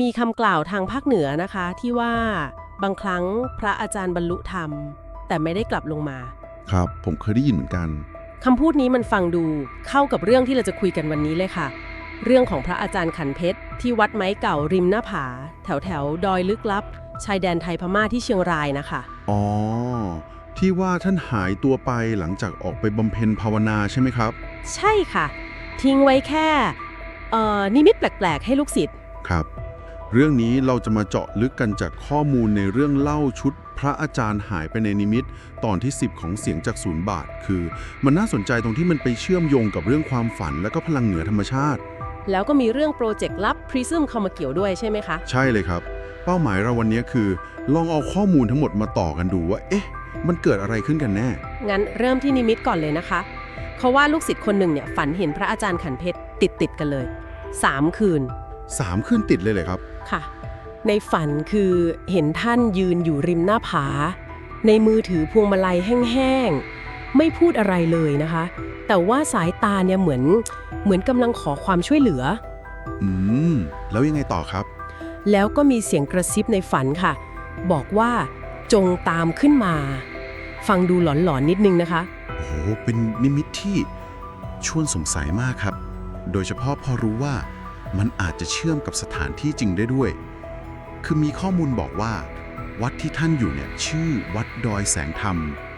มีคำกล่าวทางภาคเหนือนะคะที่ว่าบางครั้งพระอาจารย์บรรลุธรรม แต่ไม่ได้กลับลงมา ครับ ผมเคยได้ยินเหมือนกัน คำพูดนี้มันฟังดูเข้ากับเรื่องที่เราจะคุยกันวันนี้เลยค่ะ เรื่องของพระอาจารย์ขันเพชร ที่วัดไม้เก่าริมหน้าผา แถวแถวๆดอยลึกลับ ชายแดนไทยพม่าที่เชียงรายนะคะ อ๋อ ที่ว่าท่านหายตัวไปหลังจากออกไปบำเพ็ญภาวนาใช่ไหมครับ ใช่ค่ะ ทิ้งไว้แค่เอ่อนิมิตแปลกๆ ให้ลูกศิษย์ ครับ เรื่องนี้เราจะมาเจาะลึกกันจากข้อมูลในเรื่องเล่าชุด พระอาจารย์หายไปในนิมิต ตอนที่ 10 ของเสียงจากศูนย์บาท คือ มันน่าสนใจตรงที่มันไปเชื่อมโยงกับเรื่องความฝันและก็พลังเหนือธรรมชาติ แล้วก็มีเรื่องโปรเจกต์ลับ Prism เข้ามาเกี่ยวด้วยใช่ไหมคะ ใช่เลยครับ เป้าหมายเราวันนี้คือ ลองเอาข้อมูลทั้งหมดมาต่อกันดูว่า เอ๊ะ มันเกิดอะไรขึ้นกันแน่ งั้นเริ่มที่นิมิตก่อนเลยนะคะ เขาว่าลูกศิษย์คนหนึ่งเนี่ยฝันเห็นพระอาจารย์ขันเพชรติดติดๆกันเลย3คืน 3ขึ้นติดเลยเลยครับ ค่ะ ในฝันคือเห็นท่านยืนอยู่ริมหน้าผา ในมือถือพวงมาลัยแห้งๆ ไม่พูดอะไรเลยนะคะ แต่ว่าสายตาเนี่ยเหมือนเหมือนกำลังขอความช่วยเหลือ อืม แล้วยังไงต่อครับ แล้วก็มีเสียงกระซิบในฝันค่ะ บอกว่าจงตามขึ้นมา ฟังดูหลอนๆนนิดนึงนะคะ โอ้โหเป็นนิมิตที่ชวนสงสัยมากครับ โดยเฉพาะพอรู้ว่า มันอาจจะเชื่อมกับสถานที่จริงได้ด้วย คือมีข้อมูลบอกว่า วัดที่ท่านอยู่เนี่ยชื่อวัดดอยแสงธรรม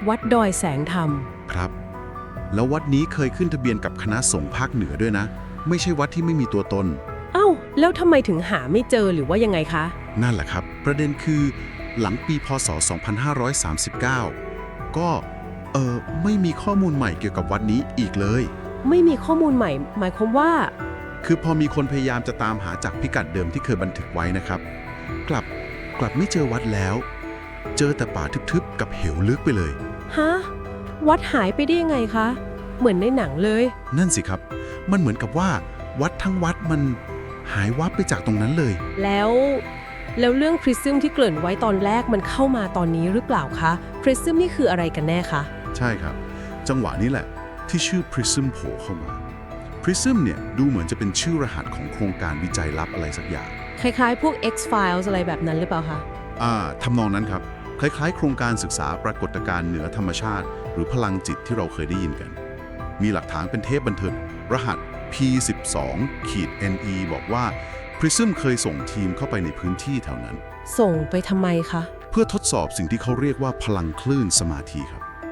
วัดดอยแสงธรรม ครับ แล้ววัดนี้เคยขึ้นทะเบียนกับคณะสงฆ์ภาคเหนือด้วยนะ ไม่ใช่วัดที่ไม่มีตัวตน เอ้า แล้วทำไมถึงหาไม่เจอหรือว่ายังไงคะ นั่นแหละครับ ประเด็นคือหลังปีพศ 2539 ก็เออไม่มีข้อมูลใหม่เกี่ยวกับวัดนี้อีกเลย ไม่มีข้อมูลใหม่ หมายความว่า คือพอมีคนพยายามจะตามหาจากพิกัดเดิมที่เคยบันทึกไว้นะครับ กลับกลับไม่เจอวัดแล้ว เจอแต่ป่าทึบๆ กับเหวลึกไปเลย ฮะ วัดหายไปได้ยังไงคะ เหมือนในหนังเลย นั่นสิครับ มันเหมือนกับว่า วัดทั้งวัดมันหายวับไปจากตรงนั้นเลย แล้ว แล้วเรื่องพริซึมที่เกริ่นไว้ตอนแรกมันเข้ามาตอนนี้หรือเปล่าคะพริซึมนี่คืออะไรกันแน่คะ ใช่ครับ จังหวะนี้แหละ ที่ชื่อ Prism โผล่เข้ามา Prism เนี่ยดูเหมือนจะเป็นชื่อรหัสของโครงการวิจัยลับอะไรสักอย่าง คล้ายๆ พวก X-Files อะไรแบบนั้นหรือเปล่าคะ อ่าทำนองนั้นครับ คล้ายๆ โครงการศึกษาปรากฏการณ์เหนือธรรมชาติ หรือพลังจิตที่เราเคยได้ยินกัน มีหลักฐานเป็นเทปบันทึก รหัส P12 ขีด NE บอกว่า Prism เคยส่งทีมเข้าไปในพื้นที่แถวนั้น ส่งไปทำไมคะ เพื่อทดสอบสิ่งที่เขาเรียกว่าพลังคลื่นสมาธิครับ